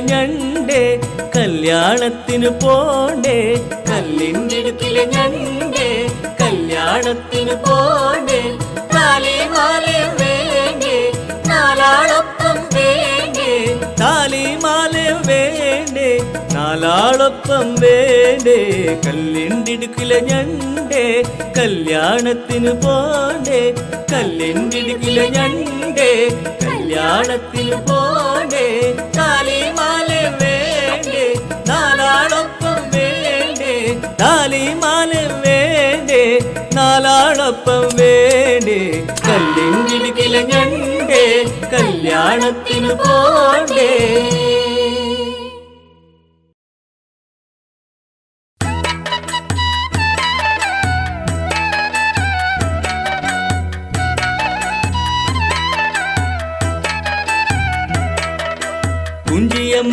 ഞണ്ടേ കല്യാണത്തിന് പോണ്ടേ കല്ലിന്റെ ഞണ്ടേ കല്യാണത്തിന് പോണ്ടേ താലിമാലയും വേണ്ടേ നാലാളൊപ്പം വേണ്ടേ താലിമാലയും വേണ്ടേ നാലാളൊപ്പം വേണ്ടേ കല്ലിന്റെ ഞണ്ടേ കല്യാണത്തിന് പോണ്ടേ കല്ലിന്റെ ഞണ്ടേ കല്യാണത്തിന് പോണ്ടേ നാലാളൊപ്പം വേണ്ടേ? കല്ലെങ്കിൽ ഞണ്ടേ കല്യാണത്തിന് പോണ്ടേ?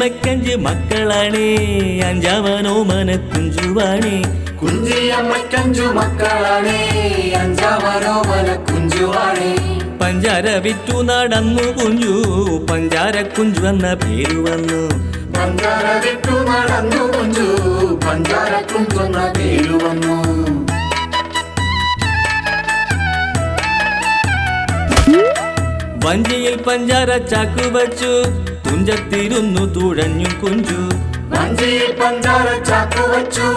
കുഞ്ചിയമ്മക്കഞ്ച് മക്കളാണേ അഞ്ചാവനോ മന കുഞ്ചുവാണേ കുഞ്ചിയമ്മക്കഞ്ചു മക്കളാണേ അഞ്ചാവനോ മന കുഞ്ചുവാണേ പഞ്ചാര വിറ്റു നടന്നു കുഞ്ചു പഞ്ചാര കുഞ്ചു എന്ന പേര് വന്നു. പഞ്ചാര വിറ്റു നടന്നു കുഞ്ചു പഞ്ചാര കുഞ്ചു എന്ന പേരു വന്നു. വഞ്ചിയിൽ പഞ്ചാര ചാക്കു വച്ചു തുഞ്ചത്തിരുന്നു തുഴഞ്ഞു കുഞ്ചു. വഞ്ചിയിൽ പഞ്ചാര ചാക്കു വച്ചു.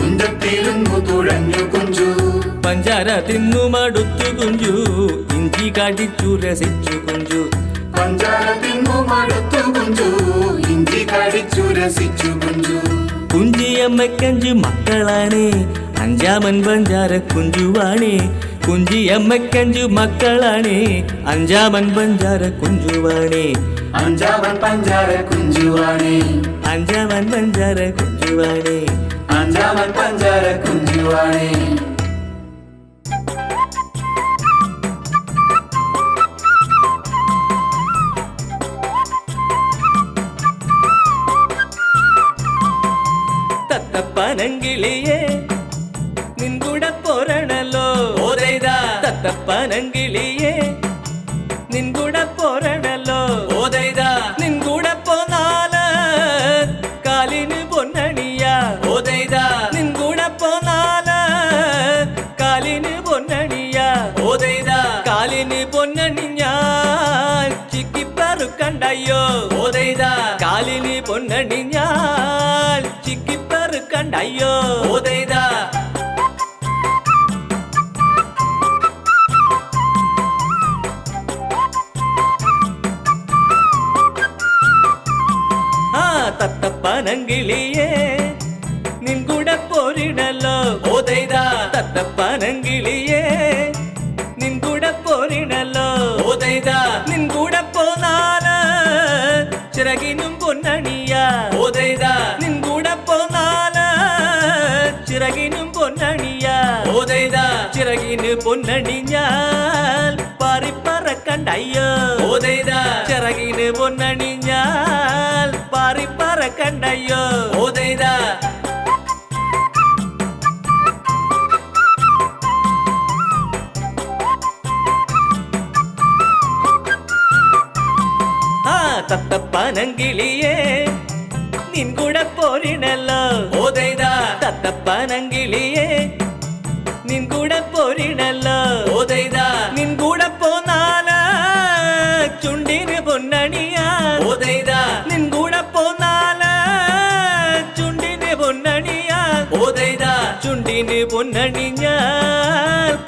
തുഞ്ചത്തിരുന്നു തുഴഞ്ഞു കുഞ്ചു. പഞ്ചാര തിന്നു മടുത്തു കുഞ്ചു. ഇഞ്ചി കടിച്ചു രസിച്ചു കുഞ്ചു. പഞ്ചാര തിന്നു മടുത്തു കുഞ്ചു. ഇഞ്ചി കടിച്ചു രസിച്ചു കുഞ്ചു. കുഞ്ചിയമ്മക്കഞ്ചു മക്കളാണേ. അഞ്ചാമൻ പഞ്ചാര കുഞ്ചുവാണേ. കുഞ്ചിയമ്മക്കഞ്ചു മക്കളാണേ. അഞ്ചാമൻ പഞ്ചാര കുഞ്ചുവാണേ. അഞ്ചാമൻ പഞ്ചാര കുഞ്ചുവാണേ അഞ്ചാമൻ പഞ്ചാര കുഞ്ചുവാണേ അഞ്ചാമൻ പഞ്ചാര കുഞ്ചുവാണേ തത്തപ്പനങ്കിളിയേ നിൻകൂടെ പോരണല്ലോ ഓതൈതാ തത്തപ്പനങ്കിളിയേ നിൻകൂടെ പോരണല്ലോ ഓതൈതാ ஐயோ ஓதைதா? காலிலி பொன்னணிஞ்சால் சிக்கிப்பரு கண்ட ஐயோ ஓதைதா? தத்தப்ப நங்கிலியே நின் கூட போரிடல? பொன்னணிஞ்சால் பாரிப்பற கண்டையோ ஓதைதா. சிறகினு பொன்னணிஞ்சால் பாரிப்பற கண்டையோ ஓதைதா தத்தப்பனங்கிளியே நின் கூட போரினல்லோ? ஓதைதா. தத்தப்பனங்கிளி பொன்னணிஞ்ச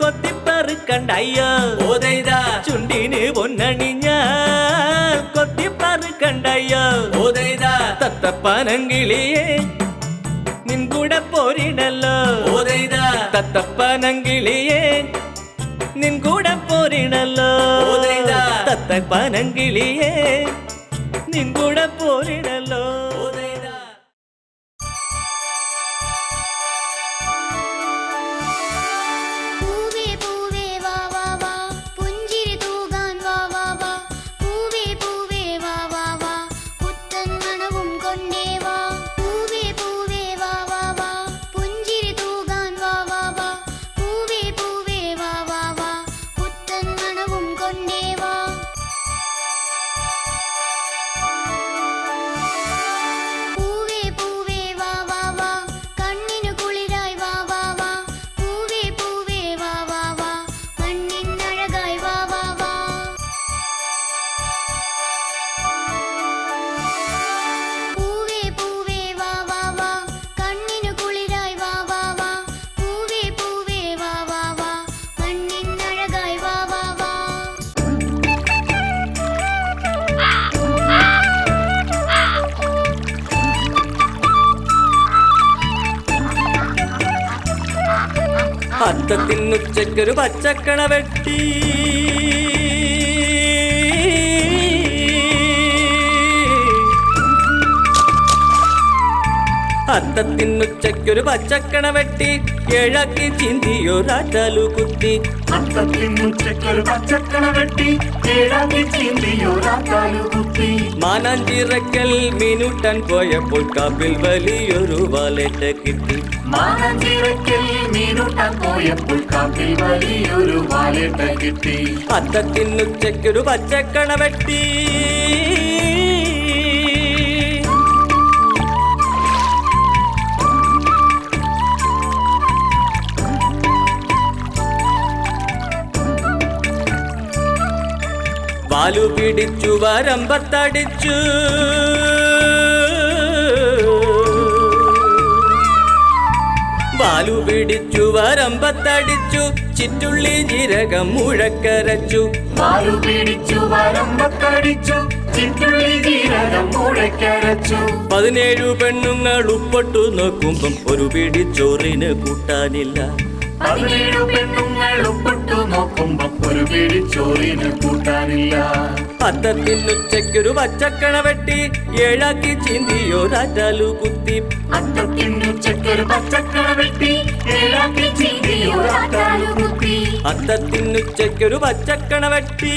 கொத்தி பருக்கண்டையோ உதைதா சுண்டினு பொன்னணிஞ்ச கொத்தி பருக்கண்டையோ உதைதா தத்த பனங்கிளியே நின் கூட போரிடலோ. உதைதா தத்த பனங்கிளியே நின் கூட போரிடலோ. உதைதா தத்த பனங்கிளியே நின் கூட போரிடலோ. അത്തത്തിനുച്ചയ്ക്കൊരു പച്ചക്കണ വെട്ടി അത്തത്തിനുച്ചയ്ക്കൊരു പച്ചക്കണ വെട്ടി കിഴക്കി ചിന്തിയൊരാറ്റാലു കുത്തി. അത്തത്തിനുച്ചയ്ക്കൊരു പച്ചക്കണ വെട്ടി കിഴക്കി ചിന്തിയൊരാറ്റലു കുത്തി. മാനാഞ്ചിറക്കൽ മിനുട്ടൻ പോയപ്പോൾ കാപ്പിൽ വലിയൊരു വാലേറ്റ കിട്ടി. മാനഞ്ചിറക്കൽ മിനുട്ടൻ പോയപ്പോൾ കാപ്പിൽ വലിയൊരു വാലറ്റ് കിട്ടി. അത്തത്തിനുച്ചയ്ക്കൊരു പച്ചക്കണ വെട്ടി. വാലു പിടിച്ചു വരമ്പത്തടിച്ചു വാലു പിടിച്ചു വരമ്പത്തടിച്ചു ചിറ്റുള്ളി ജീരകം മുഴക്കരച്ചു. വാലു പിടിച്ചു വരമ്പത്തടിച്ചു പതിനേഴു പെണ്ണുങ്ങൾ ഉപ്പൊട്ടു നോക്കുമ്പം ഒരു പിടിച്ചോറിന് കൂട്ടാനില്ല. പതിനേഴു പെണ്ണുങ്ങൾ ഉപ്പിട്ടു നോക്കുമ്പോ ഒരു പിടി ചോറിന് കൂട്ടാനില്ല. അത്തത്തിനുച്ചയ്ക്കൊരു പച്ചക്കണ വെട്ടി ഏഴാക്കി ചീന്തിയൊരാറ്റാലു കുത്തി. അത്തത്തിനുച്ചയ്ക്കൊരു പച്ചക്കണ വെട്ടി ഏഴാക്കി ചീന്തിയൊരാക്കാലു കുത്തി. അത്തത്തിനുച്ചയ്ക്കൊരു പച്ചക്കണ വെട്ടി.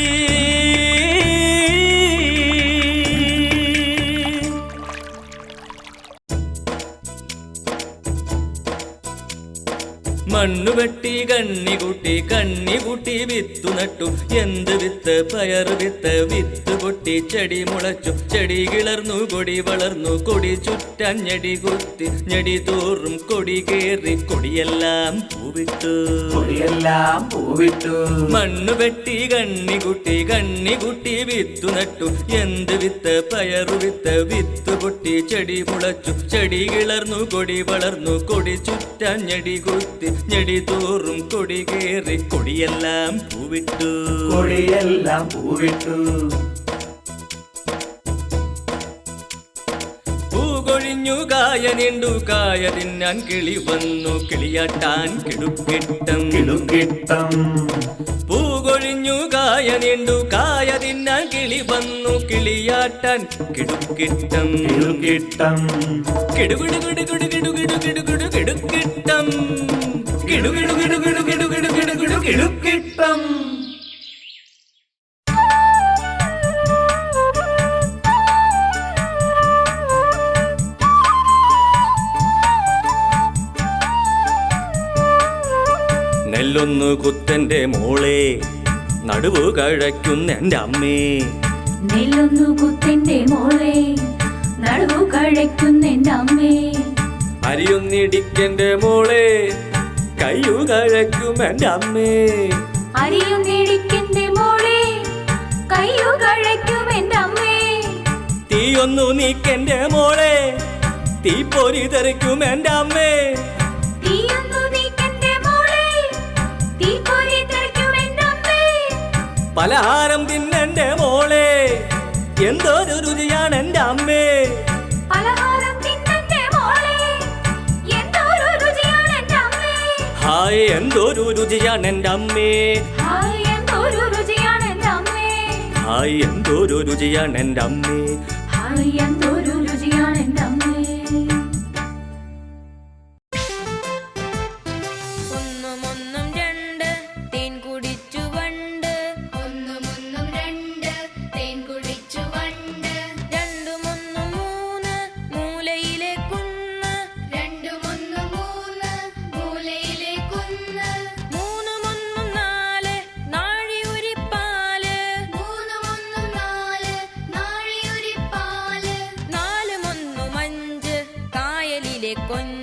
മണ്ണു വെട്ടി കണ്ണി കൂട്ടി കണ്ണി കൂട്ടി വിത്തു നട്ടു. എന്ത് വിത്ത്? പയർ വിത്ത്. വിത്ത് പൊട്ടി ചെടി മുളച്ചു. ചെടി കിളർന്നു കൊടി വളർന്നു. കൊടി ചുറ്റാൻ ഞെടി കുത്തി. ഞെടി തോറും കൊടി കേറി. കൊടിയെല്ലാം പൂവിട്ടു. കൊടിയെല്ലാം പൂവിട്ടു. മണ്ണു വെട്ടി കണ്ണി കൂട്ടി കണ്ണി കൂട്ടി വിത്തു നട്ടു. എന്ത് വിത്ത്? പയർ വിത്ത്. വിത്ത് പൊട്ടി ചെടി മുളച്ചു. ചെടി കിളർന്നു കൊടി വളർന്നു. കൊടി ചുറ്റാൻ ഞെടി കുത്തി. ഞെടി തോറും കൊടി കേറി കൊടിയെല്ലാം പൂവിട്ടു. കൊടിയെല്ലാം പൂവിട്ടു. പൂകൊഴിഞ്ഞു കായ നീണ്ടു കായ തിന്നാൻ കിളി വന്നു കിളിയാട്ടാൻ കിടുക്കിട്ടം. കിടുക്കിട്ടം. പൂകൊഴിഞ്ഞു കായ നീണ്ടു കായ തിന്നാൻ കിളി വന്നു കിളിയാട്ടാൻ കിടുക്കിട്ടം. കിടുക്കിട്ടം. കിടുകിടുകിടുകിടുകിടുകിടുകിടുകിടുകിടുക്കിട്ടം നെല്ലൊന്നു കുത്തന്റെ മോളെ നടുവ് കഴയ്ക്കുന്ന എന്റെ അമ്മേ. നെല്ലൊന്നു കുത്തന്റെ മോളെ നടുവു എന്റെ അമ്മേ അരിയൊന്നിടിക്കന്റെ എന്റെ അമ്മേ. മോളെ കയ്യുകഴക്കുമെന്റെ അമ്മേ അരിയുന്നിടിക്കിന്റെ മോളെ കയ്യുകഴക്കുമെന്റെ അമ്മേ തീയൊന്നു നീക്കെന്റെ മോളെ തീ പൊരി തെറിക്കുമെന്റെ അമ്മേ പലഹാരം തിന്നെന്റെ മോളെ എന്തൊരു രുചിയാണ് എന്റെ അമ്മേ ഹായ് എന്തൊരു രുചിയാണ് എന്റെ അമ്മേ. ഹായ് എന്തൊരു രുചിയാണ് എന്റെ അമ്മേ. ഹായ് എന്തൊരു രുചിയാണ് എന്റെ അമ്മേ. ഹായ് എന്തൊരു രുചിയാണ് എന്റെ അമ്മേ. con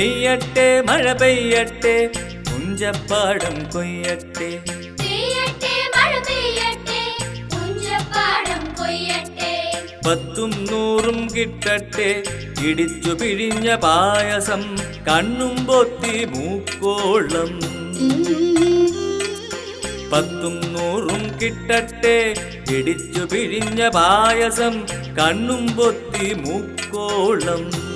പെയ്യട്ടെ മഴ പെയ്യട്ടെ കുഞ്ചപ്പാടം കൊയ്യട്ടെ. പത്തും നൂറും കിട്ടട്ടെ ഇടിച്ചു പിഴിഞ്ഞ പായസം കണ്ണും പൊത്തി മൂക്കോളം. പത്തും നൂറും കിട്ടട്ടെ ഇടിച്ചു പിഴിഞ്ഞ പായസം കണ്ണും പൊത്തി മൂക്കോളം.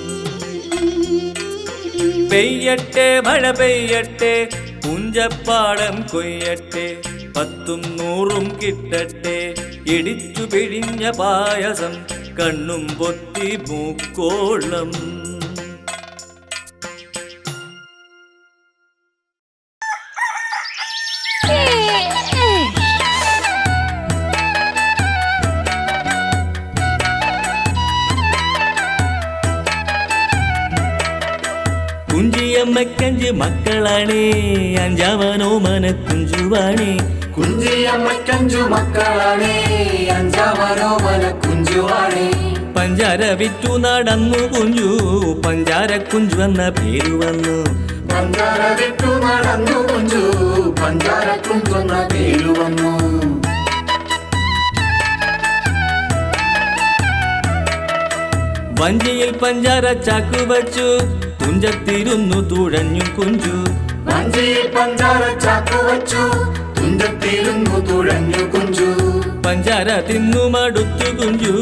പെയ്യട്ടെ മഴ പെയ്യട്ടെ പുഞ്ചപ്പാടം കൊയ്യട്ടെ പത്തും നൂറും കിട്ടട്ടെ ഇടിച്ചു പിഴിഞ്ഞ പായസം കണ്ണും പൊത്തി മൂക്കോളം. കുഞ്ചിയമ്മക്കഞ്ച് മക്കളാണേ അഞ്ചാവനോ മന കുഞ്ചുവാണേ കുഞ്ചിയമ്മക്കഞ്ചു മക്കളാണേ അഞ്ചാവനോ മന കുഞ്ചുവാണേ പഞ്ചാര വിറ്റു നടന്നു കുഞ്ചു പഞ്ചാര കുഞ്ചു എന്ന പേര് വന്നു. പഞ്ചാര വിറ്റു നടന്നു കുഞ്ചു പഞ്ചാര കുഞ്ചു എന്ന പേര് വന്നു. വഞ്ചിയിൽ പഞ്ചാര ചാക്കു വച്ചു തുഞ്ചത്തിരുന്നു തുഴഞ്ഞു കുഞ്ചു. പഞ്ചാര ചാക്കു വച്ചു. തുഞ്ചത്തിരുന്നു തുഴഞ്ഞു കുഞ്ചു. പഞ്ചാര തിന്നു മടുത്തു കുഞ്ചു.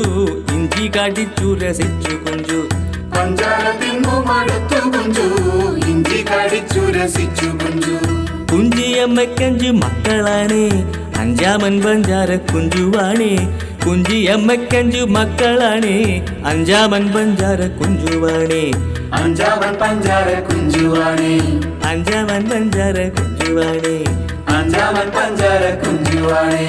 ഇഞ്ചി കടിച്ചു രസിച്ചു കുഞ്ചു. പഞ്ചാര തിന്നു മടുത്തു കുഞ്ചു. ഇഞ്ചി കടിച്ചു രസിച്ചു കുഞ്ചു. കുഞ്ചിയമ്മക്കഞ്ചു മക്കളാണേ. അഞ്ചാമൻ പഞ്ചാര കുഞ്ചുവാണേ. കുഞ്ചിയമ്മക്കഞ്ചു മക്കളാണേ അഞ്ചാമൻ പഞ്ചാര കുഞ്ചുവാണേ അഞ്ചാമൻ പഞ്ചാര കുഞ്ചുവാണേ അഞ്ചാമൻ പഞ്ചാര കുഞ്ചുവാണേ അഞ്ചാമൻ പഞ്ചാര കുഞ്ചുവാണേ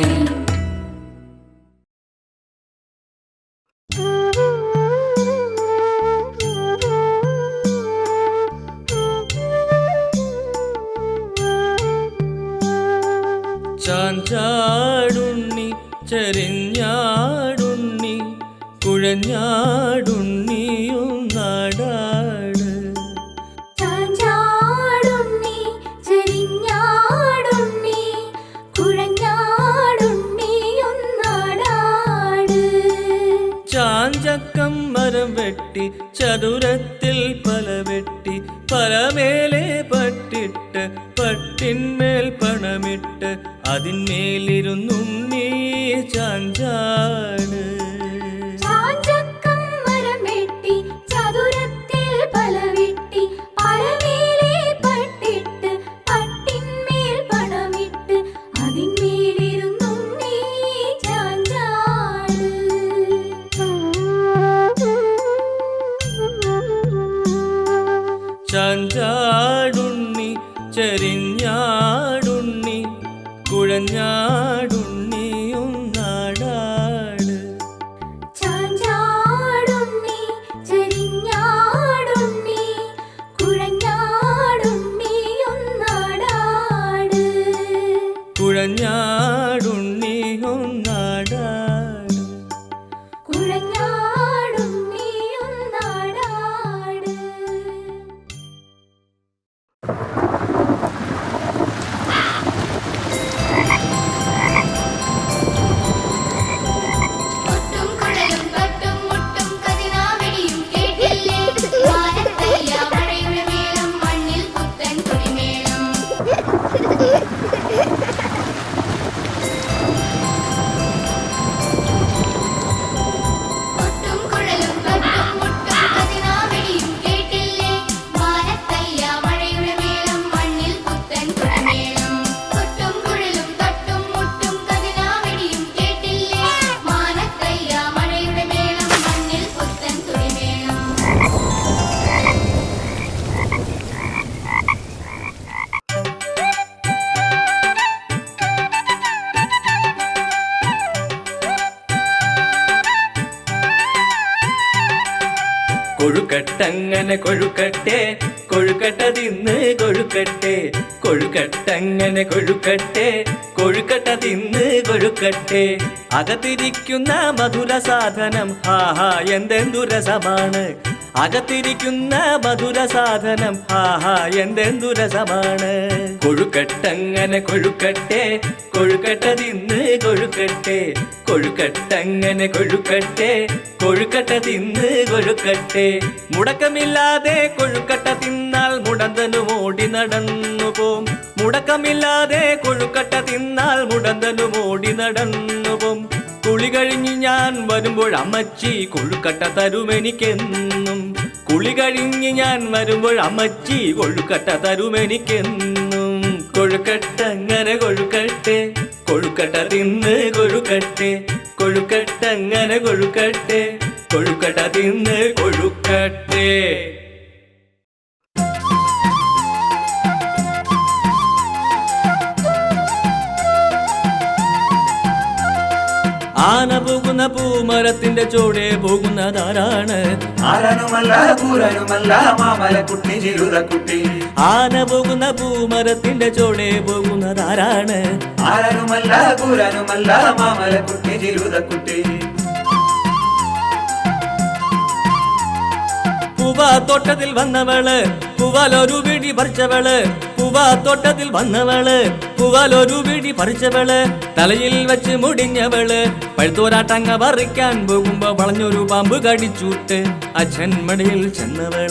ചാഞ്ചാടുണ്ണി ചെരിഞ്ഞാടുണ്ണി കുഴഞ്ഞാടുണ്ണിയും നാടാട്. ചാഞ്ചക്കം മരം വെട്ടി ചതുരത്തിൽ പല വെട്ടി പലമേലെ പട്ടിട്ട് പട്ടിന്മേൽ പണമിട്ട് അതിന്മേലിരുന്നുണ്ണി ചാഞ്ചാട്. കൊഴുക്കട്ടങ്ങനെ കൊഴുക്കട്ടെ കൊഴുക്കട്ട തിന്ന് കൊഴുക്കട്ടെ കൊഴുക്കട്ടങ്ങനെ കൊഴുക്കട്ടെ കൊഴുക്കട്ട തിന്ന് കൊഴുക്കട്ടെ. അകത്തിരിക്കുന്ന മധുര സാധനം ഹാഹാ എന്തെന്തു രസമാണ്. അകത്തിരിക്കുന്ന മധുര സാധനം ആഹാ എന്തെന്തു രസമാണ് കൊഴുക്കട്ടങ്ങനെ കൊഴുക്കട്ടെ കൊഴുക്കട്ട തിന്ന് കൊഴുക്കട്ടെ കൊഴുക്കട്ടങ്ങനെ കൊഴുക്കട്ടെ കൊഴുക്കട്ട തിന്ന് കൊഴുക്കട്ടെ. മുടക്കമില്ലാതെ കൊഴുക്കട്ട തിന്നാൽ മുടന്തനു ഓടി നടന്നു പോം. മുടക്കമില്ലാതെ കൊഴുക്കട്ട തിന്നാൽ മുടന്തനു ഓടി നടന്നു പോം. കുളി കഴിഞ്ഞ് ഞാൻ വരുമ്പോൾ അമ്മച്ചി കൊഴുക്കട്ട തരുമെനിക്കെന്നും. കുളി കഴിഞ്ഞ് ഞാൻ വരുമ്പോൾ അമ്മച്ചി കൊഴുക്കട്ട തരുമെനിക്കെന്നും. കൊഴുക്കട്ട അങ്ങനെ കൊഴുക്കട്ടെ കൊഴുക്കട്ട തിന്ന് കൊഴുക്കട്ടെ കൊഴുക്കട്ട അങ്ങനെ കൊഴുക്കട്ടെ കൊഴുക്കട്ട തിന്ന് കൊഴുക്കട്ടെ. ആന പോകുന്ന പൂമരത്തിന്റെ ചോടെ പോകുന്നതാരാണ്? ആരനുമല്ല കൂരനുമല്ല മാമല കുട്ടി ചിരുത കുട്ടി ആന പോകുന്ന പൂമരത്തിന്റെ ചോടെ പോകുന്നതാരാണ്? ആരനുമല്ല കൂരനുമല്ല മാമല കുട്ടി ചിരുത കുട്ടി പൂവാ തോട്ടത്തിൽ വന്നവൾ പൂവാലൊരു പിടി പറിച്ചവൾ പൂവാ തോട്ടത്തിൽ വന്നവൾ. പൂവാലൊരു പിടി പറിച്ചവൾ. തലയിൽ വെച്ച് മുടിഞ്ഞവൾ. പഴുത്തോരാട്ടങ്ങ പറിക്കാൻ പോകുമ്പോ വളഞ്ഞൊരു പാമ്പ് കടിച്ചൂട്ട്. അച്ഛൻ മടിയിൽ ചെന്നവൾ.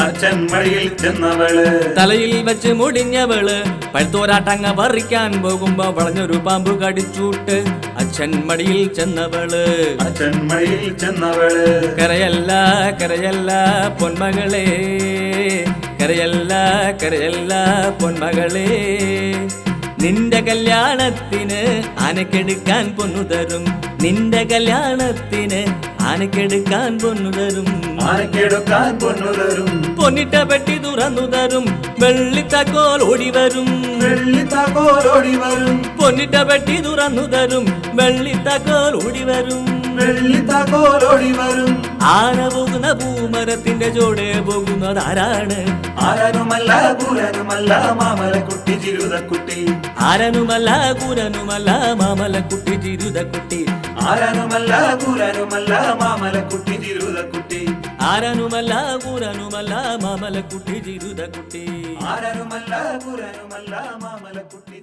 അച്ഛൻ മടിയിൽ ചെന്നവൾ. തലയിൽ വെച്ച് മുടിഞ്ഞവൾ. പഴുത്തോരാട്ടങ്ങ പറിക്കാൻ പോകുമ്പോ വളഞ്ഞൊരു പാമ്പ് കടിച്ചൂട്ട്. അച്ഛൻ മടിയിൽ ചെന്നവൾ. അച്ഛൻ മടിയിൽ ചെന്നവൾ. കരയല്ല കരയല്ല പൊന്മകളെ. കരയല്ല കരയല്ല പൊന്മകളെ. നിന്റെ കല്യാണത്തിന് ആനക്കെടുക്കാൻ പൊന്നു തരും നിന്റെ കല്യാണത്തിന് ആനക്കെടുക്കാൻ പൊന്നു തരും ആനക്കെടുക്കാൻ പൊന്നുതരും. പൊന്നിട്ട പെട്ടി തുറന്നു തരും. വെള്ളിത്തക്കോൽ ഓടി വരും. ഓടിവരും വരും. പൊന്നിട്ട പെട്ടി തുറന്നു തരും. വെള്ളിത്തക്കോൽ ഓടി വരും. വെള്ളി വരും. ആന പോകുന്ന പൂമരത്തിന്റെ ജോടെ പോകുന്നത് ആരാണ് ആരനുമല്ല കൂരനുമല്ല മാമലക്കുട്ടി ചിരുതക്കുട്ടി. ആരനുമല്ല കൂരനുമല്ല മാമലക്കുട്ടി ചിരുതക്കുട്ടി. ആരനുമല്ല കൂരനുമല്ല മാമലക്കുട്ടി ചിരുതക്കുട്ടി. ആരനുമല്ല കൂരനുമല്ല മാമലക്കുട്ടി ചിരുതക്കുട്ടി. ആരനുമല്ല കൂരനുമല്ല മാമലക്കുട്ടി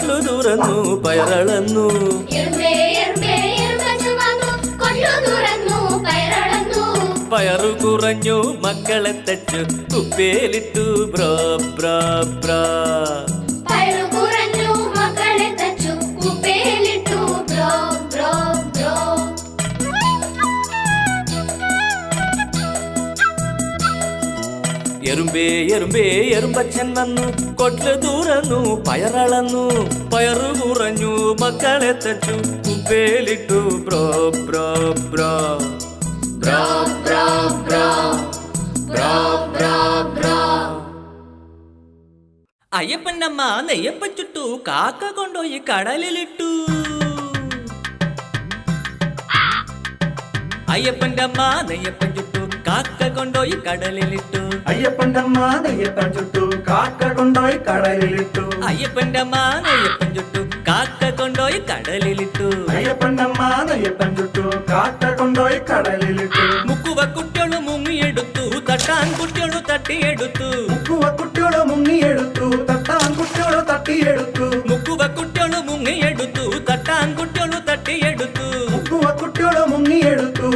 കൊല്ലു തുറന്നു പയറളന്നു. പയറു കുറഞ്ഞു മക്കളെ തച്ചു കുപ്പേലിട്ടു ബ്രാ ബ്രാ ബ്രോ. എറുമ്പേ എറുമ്പേ എറുമ്പച്ചൻ വന്നു. കൊട്ടു തുറന്നു പയറളന്നു പയറു കുറഞ്ഞു മക്കളെ തച്ചു. കുപ്പേലിട്ടു ബ്രോ ബ്രോ ബ്രോ ബ്രോ ബ്രോ ബ്രോ ബ്രോ ബ്രോ ബ്രോ അയ്യപ്പനമ്മ നെയ്യപ്പ ചുട്ടു. കാക്ക കൊണ്ടുപോയി കടലിലിട്ടു. അയ്യപ്പന്റെ അമ്മ നെയ്യപ്പൻ ചുട്ടു. കാക്ക കൊണ്ടോയി കടലിലിട്ടു. അയ്യപ്പന്റെ അമ്മ നെയ്യപ്പൻ ചുട്ടു. കാക്ക കൊണ്ടോയി കടലിലിട്ടു. അയ്യപ്പന്റെ അമ്മ നെയ്യപ്പൻ ചുട്ടു. കാക്ക കൊണ്ടോയി കടലിലിട്ടു. അയ്യപ്പന്റെ അമ്മ നെയ്യപ്പൻ ചുട്ടു. കാക്ക കൊണ്ടോയി കടലിലിട്ടു. മുക്കുവ കുട്ടികൾ മുങ്ങിയെടുത്തു. തട്ടാൻ കുട്ടികളു തട്ടിയെടുത്തു. മുക്കുവ കുട്ടിയോട് മുങ്ങിയെടുത്തു. തട്ടാൻ കുട്ടിയോട് തട്ടിയെടുത്തു. മുക്കുവ കുട്ടികളു മുങ്ങിയെടുത്തു. തട്ടാൻ കുട്ടികളു തട്ടിയെടുത്തു. മുക്കുവ കുട്ടിയോട് മുങ്ങിയെടുത്തു.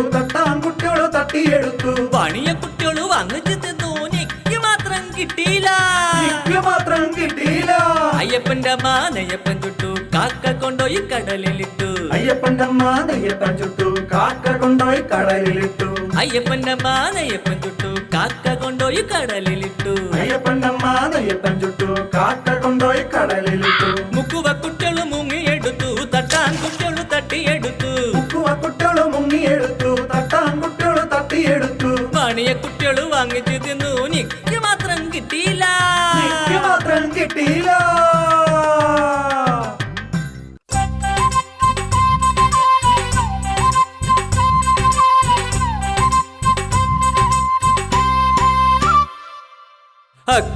തട്ടിയെടുത്തു പണിയ കുട്ടികളു വന്നിച്ച് തിന്നു നിക്ക കിട്ടിയില്ല. എനിക്ക് മാത്രം കിട്ടിയില്ല. അയ്യപ്പന്റെ മാനയ്യപ്പൻ ചുട്ടു. കാക്ക കൊണ്ടോയി കടലിലിട്ടു. അയ്യപ്പന്റെ മാതയ്യപ്പൻ ചുട്ടു. കാക്ക കൊണ്ടോയി കടലിലിട്ടു. അയ്യപ്പന്റെ മാനയ്യപ്പൻ ചുട്ടു. കാക്ക കൊണ്ടോയി കടലിലിട്ടു. അയ്യപ്പന്റെ മാതയ്യപ്പൻ ചുട്ടു. കാക്ക കൊണ്ടോയി കടലിലിട്ടു.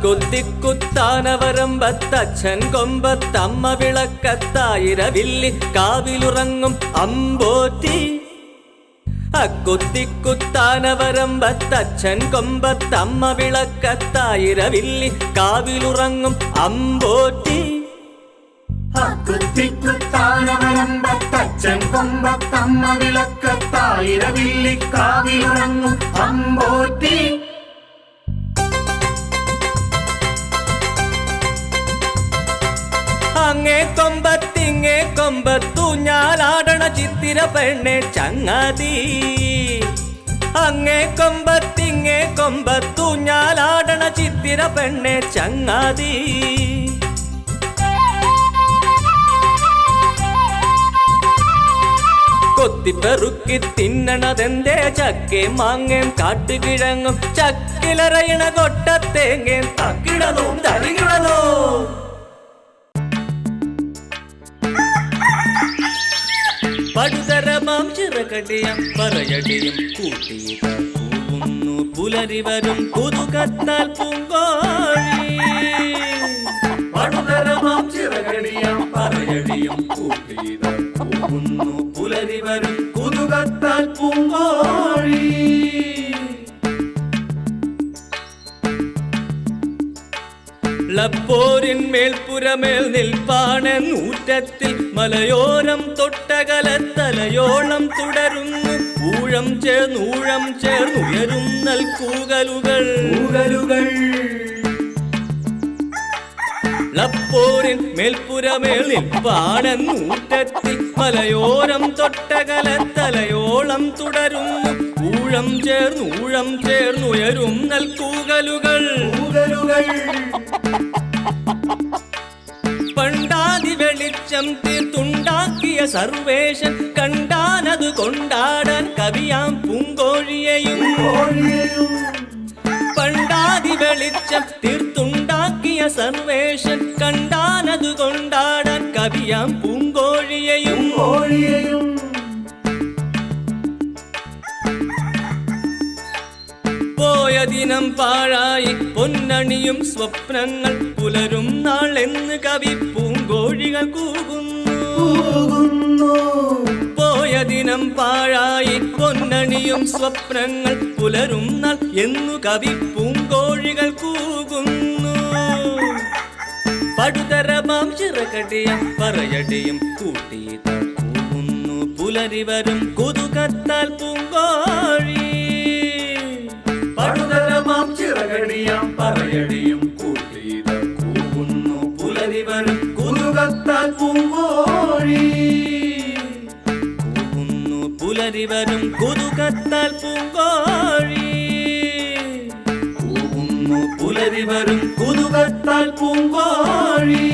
അക്കൊത്തിക്കുത്താനവരമ്പത്തച്ഛൻ കൊമ്പത്തമ്മ വിളക്കത്തായിരവില്ലി കാവിലുറങ്ങും അമ്പോറ്റി അക്കൊത്തിക്കുത്താനവരമ്പത്തച്ഛൻ കൊമ്പത്തമ്മ വിളക്കത്തായിരവില്ലി കാവിലുറങ്ങും അമ്പോറ്റി കുത്തിക്കുത്താനവരമ്പത്തച്ഛൻ കൊമ്പത്തമ്മ വിളക്കത്തായിരവില്ലിക്കാവിലുറങ്ങും അമ്പോറ്റി അങ്ങേ കൊമ്പത്തിങ്ങേ കൊമ്പത്തു ഞാലാടണ ചിത്തിര പെണ്ണെ ചങ്ങാതി. അങ്ങേ കൊമ്പത്തിങ്ങേ കൊമ്പത്തു ഞാലാടണ ചിത്തിര പെണ്ണെ ചങ്ങാതി. കൊത്തിപ്പെറുക്കി തിന്നണതെന്തേ ചക്കേം മാങ്ങേം കാട്ടുകിഴങ്ങും ചക്കിലറയണ കൊട്ടത്തേങ്ങേം തക്കിടലും തരികിടലോ പടുതരമാം ചിറകടിയം പറയടിയും കൂട്ടിയിട്ട് കൂവുന്നു പുലരി വരും പുതുകത്താൽ പൂങ്കോഴി. പടുതരമാം ചിറകടിയം പറയടിയും കൂട്ടിയിട്ട് കൂവുന്നു പുലരി വരും പുതുകത്താൽ പൂങ്കോഴി. ലപ്പോരിൻ മേൽപ്പുരമേൽ നിൽപ്പാണ് നൂറ്റത്തിൽ മലയോരം തൊട്ടകല തലയോളം തുടരുന്നു. ഊഴം ചേർന്നൂഴം ചേർന്നുയരുന്നൽ കൂകലുകൾ. കൂകലുകൾ. ലപ്പോരിൻ മേൽപ്പുരമേൽ നിൽപ്പാണ് നൂറ്റത്തിൽ മലയോരം തൊട്ടകല തലയോളം തുടരുന്നു. ഊഴം ചേർന്നൂഴം ചേർന്നുയരും കൂകലുകൾ. புதருகள் பண்டாதி வெளிச்சம் துண்டாக்கிய சர்வேஷன் கண்டானது கொண்டாடன் கவியாம் பூங்கோழியையும். பண்டாதி வெளிச்சம் தீர்த்துண்டாக்கிய சர்வேஷன் கண்டானது கொண்டாடன் கவியாம் பூங்கோழியும் പോയ ദിനം പാഴായി. പൊന്നണിയും സ്വപ്നങ്ങൾ പുലരും നാൾ എന്ന് കവി പൂങ്കോഴികൾ കൂകുന്നു. പോയ ദിനം പാഴായി. പൊന്നണിയും സ്വപ്നങ്ങൾ പുലരും നാൾ എന്നു കവി പൂങ്കോഴികൾ കൂകുന്നു. പടുതരമാം ചിറകടിയ പറയടിയും കൂട്ടിയിട്ട് കൂകുന്നു. പുലരിവരും കൊതുകത്താൽ പൂങ്കോഴി. ചിറകടിയാം പറയടിയും കൂട്ടിയത് കൂവുന്നു പുലരി വരും കുതുകത്താൽ പൂങ്കോഴി കൂവുന്നു പുലരി വരും കുതുകത്താൽ പൂങ്കോഴി കൂവുന്നു പുലരി വരും കുതുകത്താൽ പൂങ്കോഴി